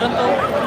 దురంతం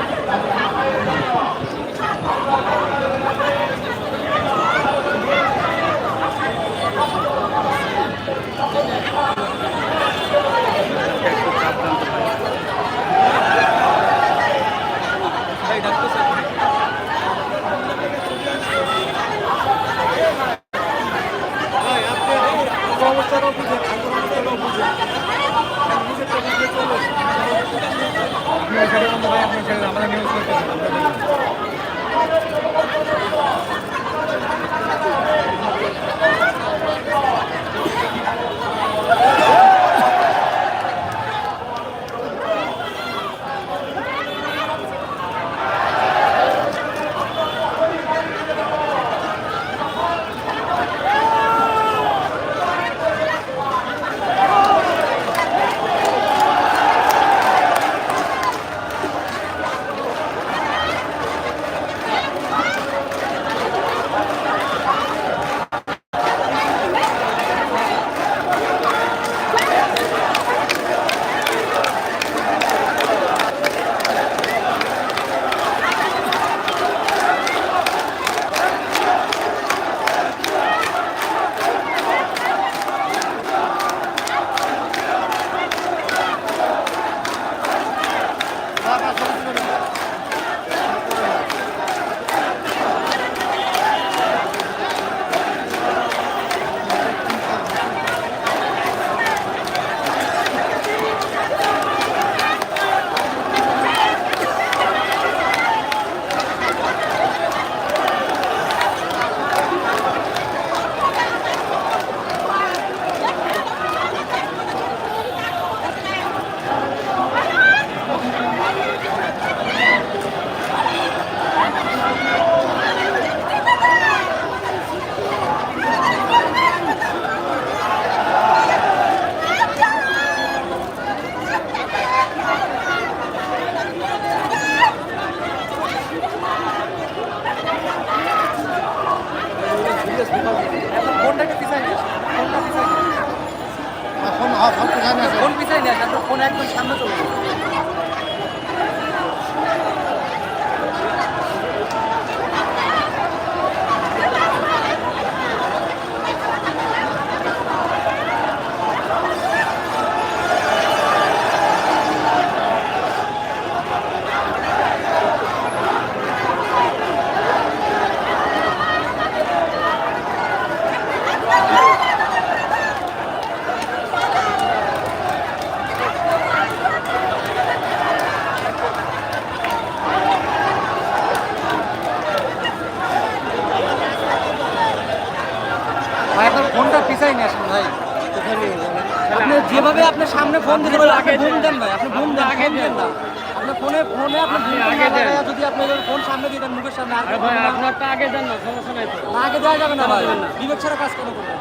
সামনে ফোন দিতে পারেন আগে ঘুম দেন ভাই আপনি ঘুম দেন আগে দেন না। আপনি ফোনে ফোনে আপনি ঘুম আগে দেন যদি আপনি ফোন সামনে দিয়ে দেন মুখের সামনে আগে ভাই আপনি না- আপনারটা আগে দেন না সমস্যা নাই তো। আগে দেওয়া যাবে না ভাই। বিবেক ছাড়া কাজ কেন করবেন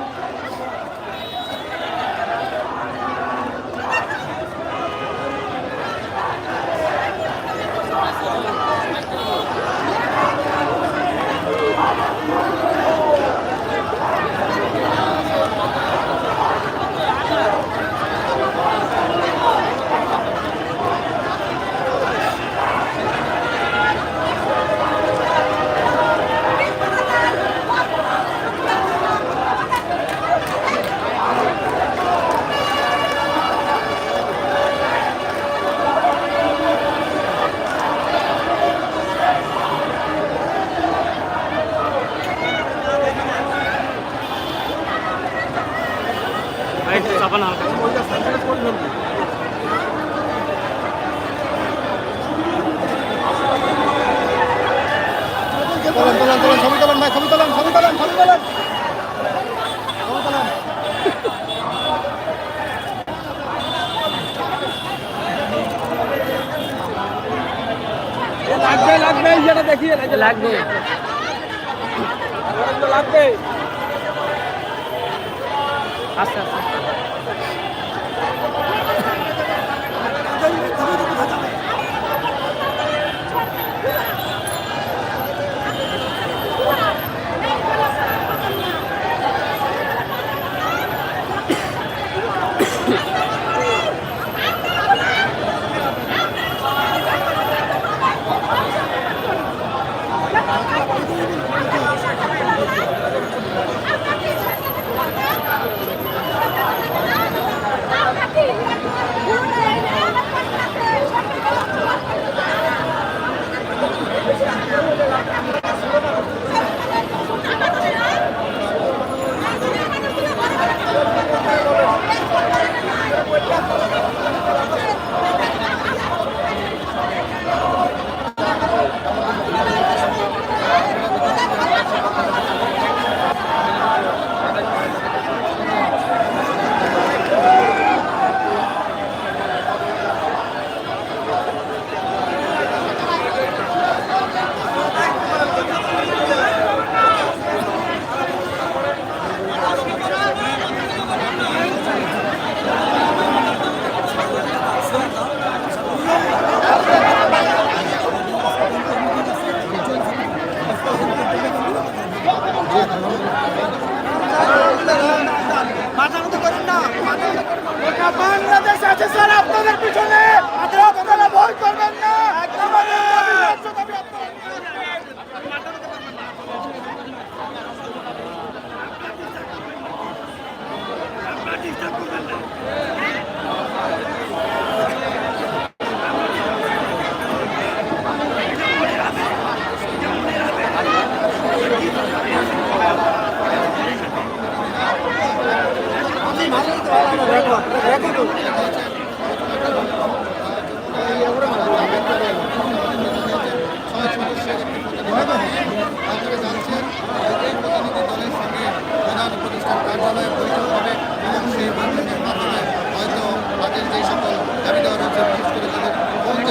লাগবে। লাগবে। লাগবে। আস্তে।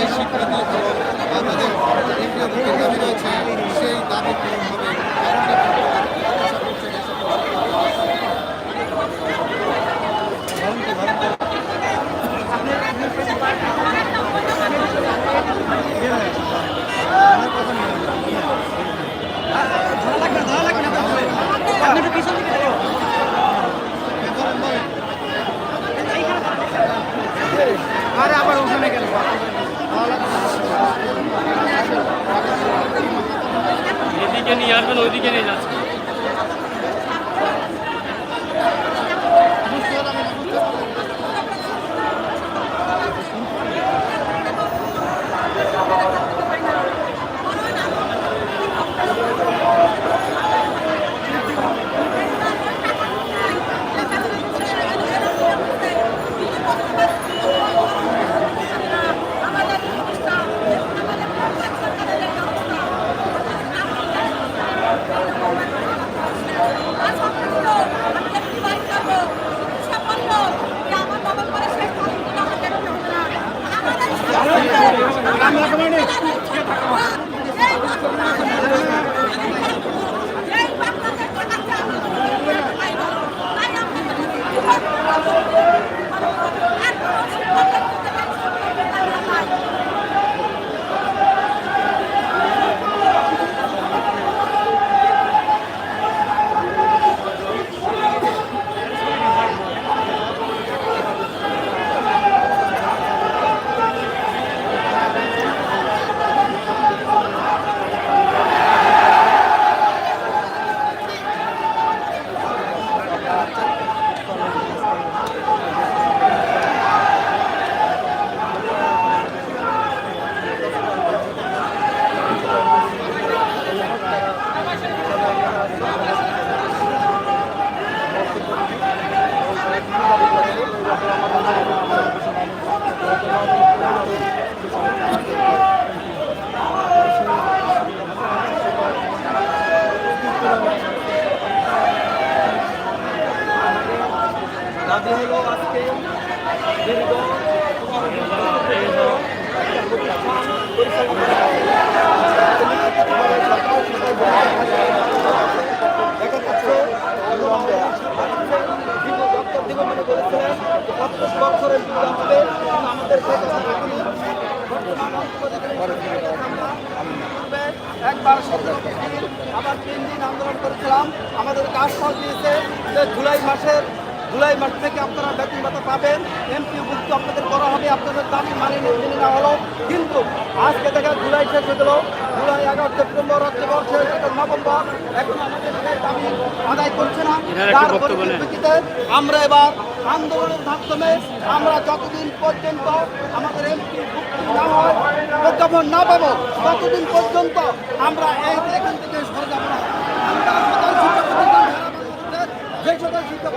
স্বীকৃতি এবং তাদের যে দাবি রয়েছে সেই দাবি পূরণ হবে এমনটা কিন্তু আশা করছেন এই সকল আপনি একটু পিছন দিকে দেখুন। দিগমনে করেছিলেন পঞ্চাশ বছরের বিরোধ হবে আমাদের একবার সতেরো আবার তিন দিন আন্দোলন করেছিলাম আমাদের কাজ ফল দিয়েছে যে জুলাই মাসের জুলাই মাস থেকে আপনারা বেতন ভাতা পাবেন। এমপি ভুক্ত আপনাদের করা হবে আপনাদের দাবি মানে মেনে নেওয়া হলো। কিন্তু আজকে দেখা জুলাই শেষ হয়ে গেল। জুলাই এগারো সেপ্টেম্বর অক্টোবর শেষ নভেম্বর। এখন আমাদের দাবি আদায় করছে না। তার। পরিপ্রেক্ষিতে আমরা এবার আন্দোলনের মাধ্যমে আমরা যতদিন পর্যন্ত আমাদের এমপি না হয় প্রজ্ঞাপন না পাবো ততদিন পর্যন্ত আমরা এই এখান থেকে সরে যাব না আমরা সকল শিক্ষা প্রতিষ্ঠান সারা বাংলাদেশের যে সকল শিক্ষা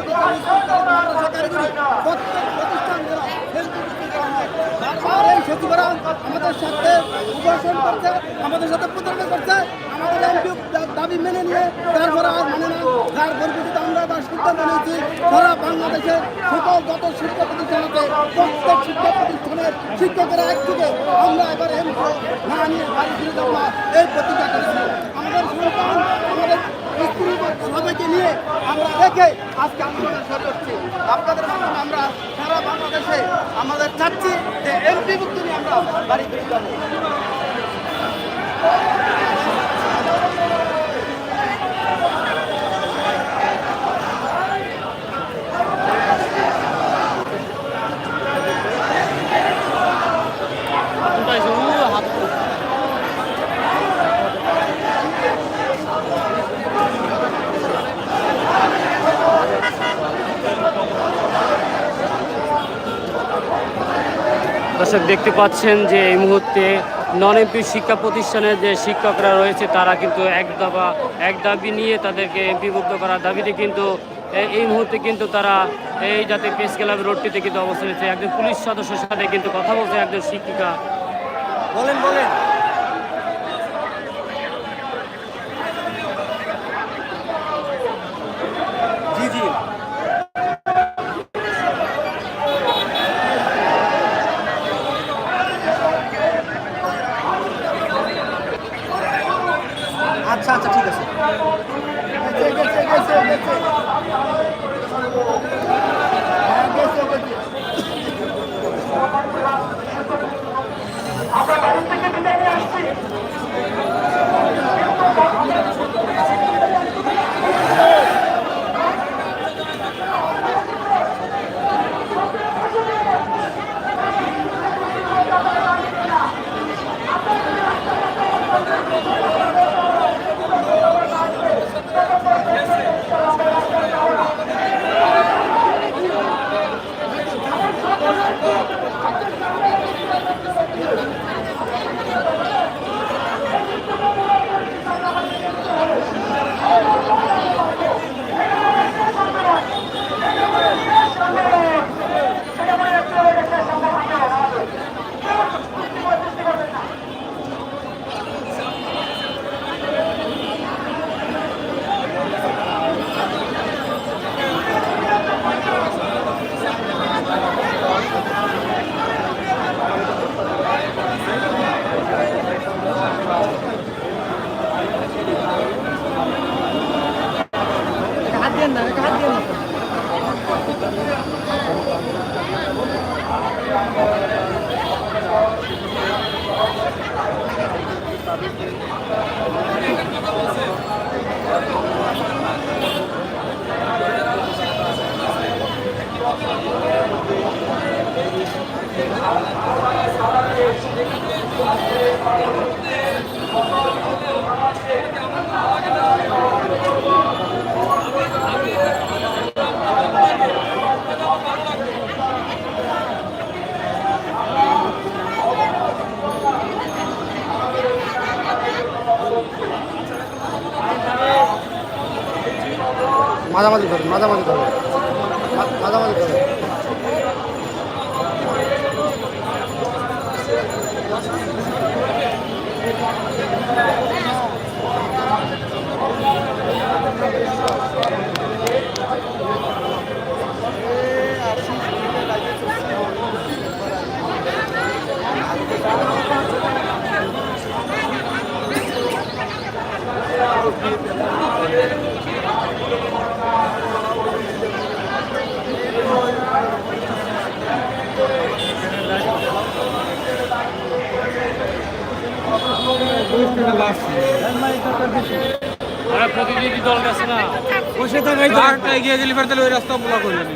আমাদের সাথে উপবেশন করছে আমাদের সাথে প্রতারণা করছে আমাদের দাবি মেনে নিয়ে তারপরে আজ মানে না যার পরিপ্রেক্ষিতে আমরা বা সিদ্ধান্ত নিয়েছি সারা বাংলাদেশের সকল যত শিক্ষা প্রতিষ্ঠান আছে প্রত্যেক শিক্ষা প্রতিষ্ঠানের শিক্ষকেরা একযোগে আমরা এবার এমপি না নিয়ে বাড়ি ফিরে যাব এই প্রতিজ্ঞা করেছি আমাদের সন্তান সবাইকে নিয়ে আমরা রেখে আজকে আন্দোলন সরে করছি আপনাদের মাধ্যমে আমরা সারা বাংলাদেশে আমাদের চাচ্ছি যে এমপি মুক্তি নিয়ে আমরা বাড়ি ফিরে যাব দর্শক দেখতে পাচ্ছেন যে এই মুহূর্তে নন এমপি শিক্ষা প্রতিষ্ঠানের যে শিক্ষকরা রয়েছে, তারা কিন্তু এক দাবা, এক দাবি নিয়ে তাদেরকে এমপিভুক্ত করার দাবিতে কিন্তু এই মুহূর্তে কিন্তু তারা এই যাতে পেশ ক্লাব রোডটিতে কিন্তু অবস্থান একজন পুলিশ সদস্যের সাথে কিন্তু কথা বলছে একজন শিক্ষিকা। বলেন বলেন। হাত দিয়ে না হাত মাঝামাঝি ধরে মাঝামাঝি ধরে। মা- মাঝামাঝি প্রতিনিধি দল গেছে না। বসে থাকাই আরেকটা এগিয়ে গেলে এবার তাহলে ওই রাস্তা ব্লক হয়ে যাবে।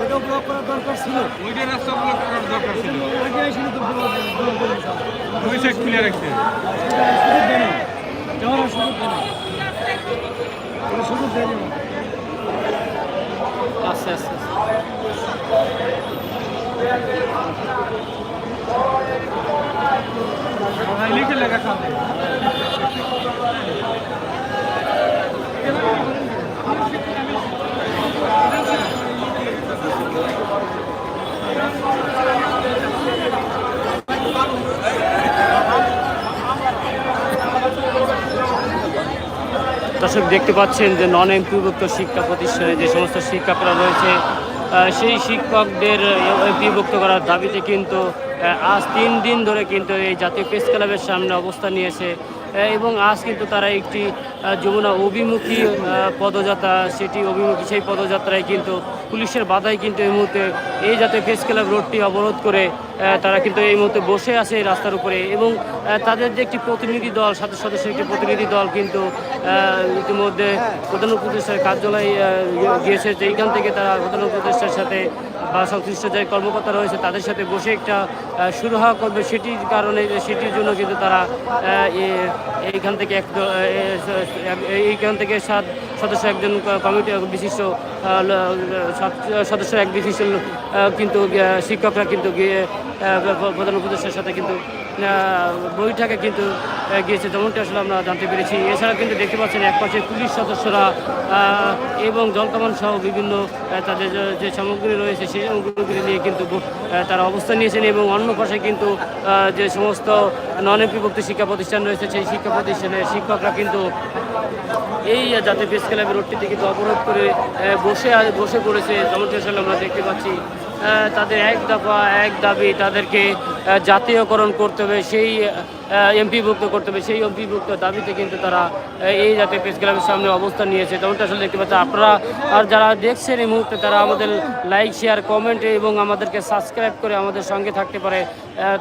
ওইটা ব্লক করার দরকার ছিল। ওইটা রাস্তা ব্লক করার দরকার ছিল। ওইটা এসে তো ব্লক। দুই সাইড ক্লিয়ার রাখছে। যাওয়ার সুযোগ কোনো সুযোগ দেয় আস্তে আস্তে। লিখে লেখা সামনে দর্শক দেখতে পাচ্ছেন যে নন এমপিভুক্ত শিক্ষা প্রতিষ্ঠানে যে সমস্ত শিক্ষকরা রয়েছে সেই শিক্ষকদের এমপিভুক্ত করার দাবিতে কিন্তু আজ তিন দিন ধরে কিন্তু এই জাতীয় প্রেস ক্লাবের সামনে অবস্থান নিয়েছে এবং আজ কিন্তু তারা একটি যমুনা অভিমুখী পদযাত্রা, সেটি অভিমুখী, সেই পদযাত্রায় কিন্তু পুলিশের বাধায় কিন্তু এই মুহূর্তে এই জাতীয় প্রেস ক্লাব রোডটি অবরোধ করে তারা কিন্তু এই মুহূর্তে বসে আছে রাস্তার উপরে এবং তাদের যে একটি প্রতিনিধি দল, সাথে সদস্যের একটি প্রতিনিধি দল কিন্তু ইতিমধ্যে প্রধান উপদেষ্টার কার্যালয়ে গিয়েছে এইখান থেকে তারা প্রধান উপদেষ্টার সাথে বা সংশ্লিষ্ট যে কর্মকর্তা রয়েছে তাদের সাথে বসে একটা সুরাহা করবে, সেটির কারণে, সেটির জন্য কিন্তু তারা এইখান থেকে এক এইখান থেকে সাত সদস্য একজন কমিটি বিশিষ্ট সদস্য এক বিশিষ্ট কিন্তু শিক্ষকরা কিন্তু গিয়ে প্রধান উপদেষ্টার সাথে কিন্তু বৈঠকে কিন্তু গিয়েছে। যেমনটি আসলে আমরা জানতে পেরেছি। এছাড়া কিন্তু দেখতে পাচ্ছেন এক পাশে পুলিশ সদস্যরা এবং জলকামান সহ বিভিন্ন তাদের যে- সামগ্রী রয়েছে, সেই সামগ্রীগুলি নিয়ে কিন্তু তারা অবস্থান নিয়েছেন এবং অন্য পাশে কিন্তু যে সমস্ত নন এমপিভুক্ত শিক্ষা প্রতিষ্ঠান রয়েছে, সেই শিক্ষা প্রতিষ্ঠানের শিক্ষকরা কিন্তু এই জাতীয় প্রেস ক্লাবের রোডটিতে কিন্তু অবরোধ করে বসে বসে পড়েছে। যেমনটি আসলে আমরা দেখতে পাচ্ছি তাদের এক দফা এক দাবি তাদেরকে জাতীয়করণ করতে হবে। সেই এমপিভুক্ত করতে হবে। সেই এমপিভুক্ত দাবিতে কিন্তু তারা এই জাতীয় প্রেস ক্লাবের সামনে অবস্থান নিয়েছে। যেমনটা আসলে দেখতে পাচ্ছি আপনারা আর যারা দেখছেন এই মুহূর্তে, তারা আমাদের লাইক শেয়ার কমেন্ট এবং আমাদেরকে সাবস্ক্রাইব করে আমাদের সঙ্গে থাকতে পারে।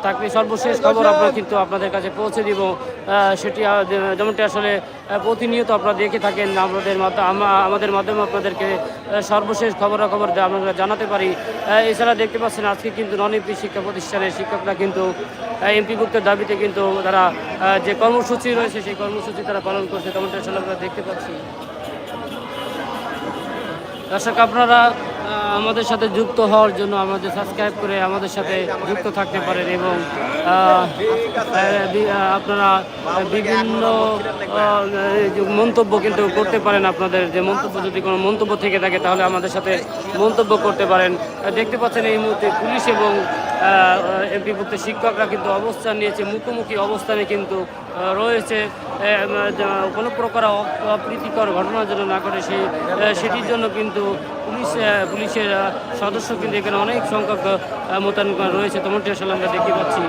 থাকলে সর্বশেষ খবর আমরা কিন্তু আপনাদের কাছে পৌঁছে দিব। সেটি যেমনটি আসলে প্রতিনিয়ত আপনারা দেখে থাকেন, আমাদের আমাদের মাধ্যমে আপনাদেরকে সর্বশেষ খবরাখবর আমরা জানাতে পারি। এছাড়া দেখতে পাচ্ছেন, আজকে কিন্তু নন এমপি শিক্ষা প্রতিষ্ঠানের শিক্ষকরা কিন্তু এমপিভুক্তের দাবিতে কিন্তু তারা যে কর্মসূচি রয়েছে সেই কর্মসূচি তারা পালন করছে, তেমনটা আসলে আমরা দেখতে পাচ্ছি। দর্শক, আপনারা আমাদের সাথে যুক্ত হওয়ার জন্য আমাদের সাবস্ক্রাইব করে আমাদের সাথে যুক্ত থাকতে পারেন এবং আপনারা বিভিন্ন মন্তব্য কিন্তু করতে পারেন আপনাদের। যে মন্তব্য, যদি কোনো মন্তব্য থেকে থাকে তাহলে আমাদের সাথে মন্তব্য করতে পারেন। দেখতে পাচ্ছেন এই মুহূর্তে পুলিশ এবং এমপিভুক্ত শিক্ষকরা কিন্তু অবস্থান নিয়েছে, মুখোমুখি অবস্থানে কিন্তু রয়েছে কোনো প্রকার অপ্রীতিকর ঘটনা যেন না করে সেই সেটির জন্য কিন্তু পুলিশ পুলিশের সদস্য কিন্তু এখানে অনেক সংখ্যক মোতায়েন রয়েছে। তেমনটি আসলে আমরা দেখতে পাচ্ছি।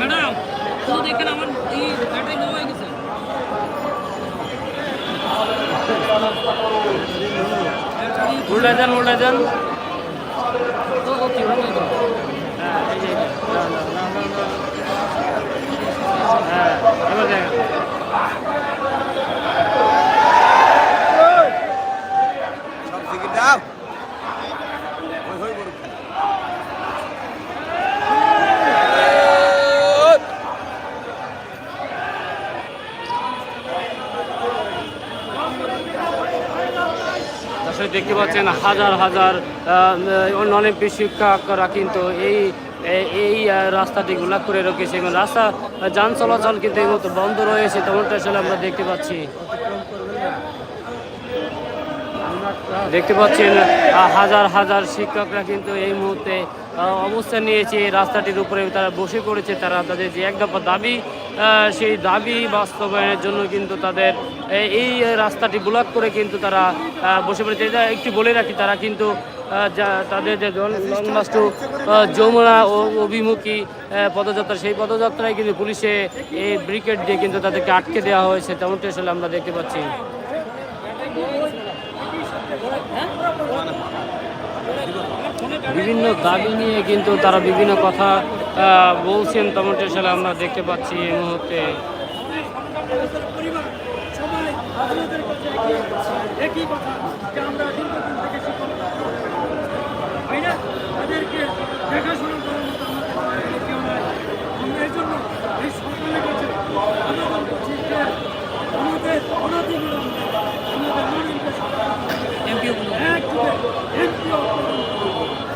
ম্যাডাম এই ব্যাটারি লো হয়ে গেছে উল্টা যান উল্টা যান হ্যাঁ, এই যে, না, না, না, না, না। হ্যাঁ, এবার দেখেন। দর্শক হাজার হাজার নন এমপি শিক্ষকরা কিন্তু এই এই রাস্তাটি গোলাপ করে রেখেছে এবং রাস্তা যান চলাচল কিন্তু এই মতো বন্ধ রয়েছে। তেমনটা আসলে আমরা দেখতে পাচ্ছি। দেখতে পাচ্ছেন হাজার হাজার শিক্ষকরা কিন্তু এই মুহূর্তে অবস্থান নিয়েছে, রাস্তাটির উপরে তারা বসে পড়েছে, তারা তাদের যে এক দফা দাবি সেই দাবি বাস্তবায়নের জন্য কিন্তু তাদের এই রাস্তাটি ব্লক করে কিন্তু তারা বসে পড়েছে। এটা একটু বলে রাখি, তারা কিন্তু তাদের যে লং টু যমুনা ও অভিমুখী পদযাত্রা, সেই পদযাত্রায় কিন্তু পুলিশে এই ব্রিকেট দিয়ে কিন্তু তাদেরকে আটকে দেওয়া হয়েছে, তেমনটি আসলে আমরা দেখতে পাচ্ছি। বিভিন্ন দাবি নিয়ে কিন্তু তারা বিভিন্ন কথা বলছেন তেমনটি আসলে আমরা দেখতে পাচ্ছি এই মুহূর্তে। আমরা দীর্ঘদিন থেকে শিক্ষক তাই না তাদেরকে দেখাশোনা করার মতো আমাদের এখানে কেউ নাই আমরা এই জন্য এই সরকারের কাছে আবেদন করছি যে আমাদের অনতিবিলম্বে আমাদের নরেন্দ্র সরকার এমপিও এমপিও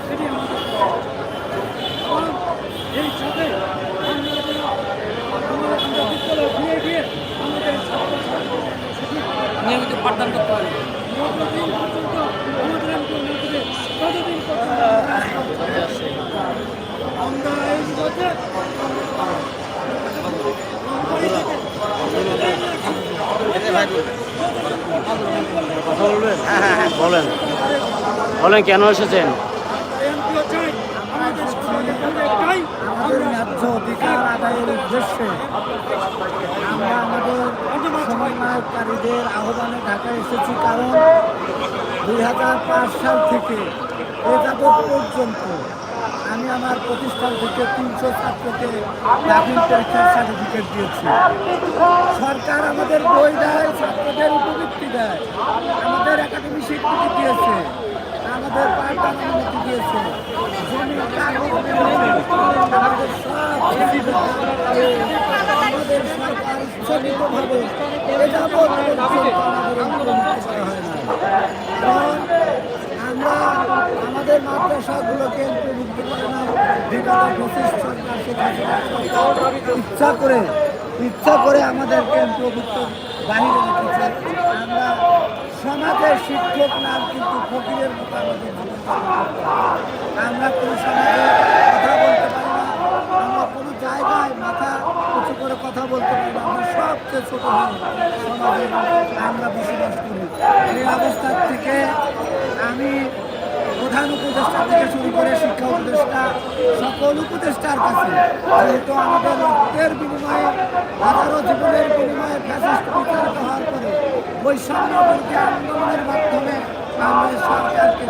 সেটি আমাদের এবং এই সাথে আমরা যেন আমরা আমরা বিদ্যালয়ে গিয়ে গিয়ে আমাদের ছাত্রছাত্রীদের নিয়মিত পাঠদান করতে পারি যতদিন পর্যন্ত আমাদের এমপি না দেবে ততদিন পর্যন্ত আমরা এই পথে কথা বলবেন বলেন বলেন, কেন এসেছেন? উদ্দেশ্যে আমাদের আহ্বানে ঢাকায় এসেছি কারণ সাল থেকে পর্যন্ত আমি আমার প্রতিষ্ঠান থেকে তিনশো ছাত্রকে দাখিল পরীক্ষার সার্টিফিকেট দিয়েছি সরকার আমাদের বই দেয়, ছাত্রদের উপবৃত্তি দেয়, আমাদের একাডেমি স্বীকৃতি দিয়েছে। আমাদের পাল্টান অনুমতি দিয়েছে জমির আমাদের সব কিছু আমাদের সরকার ইচ্ছাকৃতভাবে এ যাবৎ পর্যন্ত আমাদের অন্তর্ভুক্ত করা না কারণ আমরা আমাদের মাদ্রাসাগুলোকে ইচ্ছা করে ইচ্ছা করে আমাদেরকে অন্তর্ভুক্ত বাহিরে রেখেছে সমাজের শিক্ষক নাম কিন্তু ফকিরের মতো আমাদের। আমরা কোনো সমাজে কথা বলতে পারি না, আমরা কোনো জায়গায় মাথা উঁচু করে কথা বলতে পারি না, আমরা সবচেয়ে ছোট সমাজে আমরা বসবাস করি এই অবস্থার থেকে আমি প্রধান উপদেষ্টা থেকে শুরু করে শিক্ষা উপদেষ্টা, সকল উপদেষ্টার কাছে, যেহেতু আমাদের রক্তের বিনিময়ে, হাজারো জীবনের বিনিময়ে ফ্যাসিস্ট বিচারিত হওয়ার পরে বৈষম্য বিরোধী আন্দোলনের মাধ্যমে আমরা সরকারকে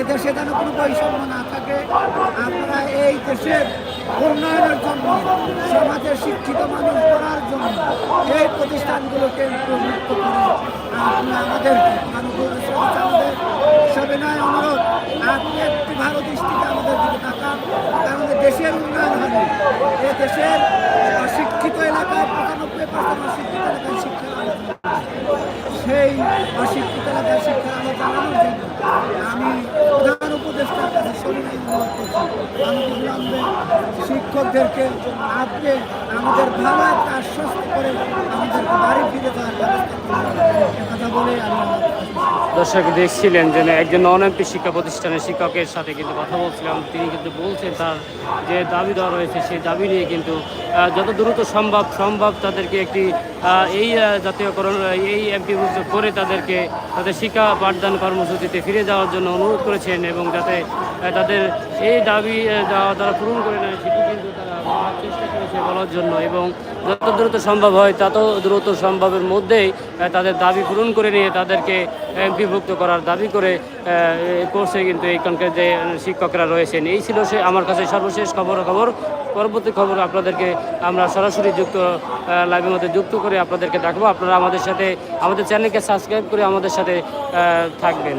এদেশে যেন কোনো বৈষম্য না থাকে আমরা এই দেশের উন্নয়নের জন্য, সমাজের শিক্ষিত মানুষ করার জন্য এই প্রতিষ্ঠানগুলোকে প্রযুক্ত করে আপনি সাথে আমাদের সবিনয় অনুরোধ, আপনি একটি ভালো দৃষ্টিতে আমাদের দিকে তাকান আমাদের দেশের উন্নয়ন হবে। এ দেশের অশিক্ষিত এলাকায় পঁচানব্বই পার্সেন্ট অশিক্ষিত এলাকায় শিক্ষার আলো সেই অশিক্ষিত এলাকায় শিক্ষা আলো জানানোর জন্য আমি প্রধান উপদেষ্টার কাছে সবাই অনুরোধ করছি। আমি বিলম্বে শিক্ষকদেরকে আজকে আমাদের ভালো একটা আশ্বস্ত করে আমাদেরকে বাড়ি ফিরে যাওয়ার ব্যবস্থা কথা বলে আমি দর্শক দেখছিলেন যে একজন নন এমপি শিক্ষা প্রতিষ্ঠানের শিক্ষকের সাথে কিন্তু কথা বলছিলাম। তিনি কিন্তু বলছেন তার যে দাবি দেওয়া রয়েছে, সেই দাবি নিয়ে কিন্তু যত দ্রুত সম্ভব সম্ভব তাদেরকে একটি এই জাতীয়করণ, এই এমপি করে তাদেরকে, তাদের শিক্ষা পাঠদান কর্মসূচিতে ফিরে যাওয়ার জন্য অনুরোধ করেছেন এবং যাতে তাদের এই দাবি তারা পূরণ করে নেয়, সেটি কিন্তু তারা চেষ্টা বলার জন্য এবং যত দ্রুত সম্ভব হয়, তত দ্রুত সম্ভবের মধ্যেই তাদের দাবি পূরণ করে নিয়ে তাদেরকে এমপিভুক্ত করার দাবি করে করছে কিন্তু এইখানকার যে শিক্ষকরা রয়েছেন। এই ছিল সে আমার কাছে সর্বশেষ খবর খবর। পরবর্তী খবর আপনাদেরকে আমরা সরাসরি যুক্ত লাইভের মধ্যে যুক্ত করে আপনাদেরকে দেখব। আপনারা আমাদের সাথে, আমাদের চ্যানেলকে সাবস্ক্রাইব করে আমাদের সাথে থাকবেন।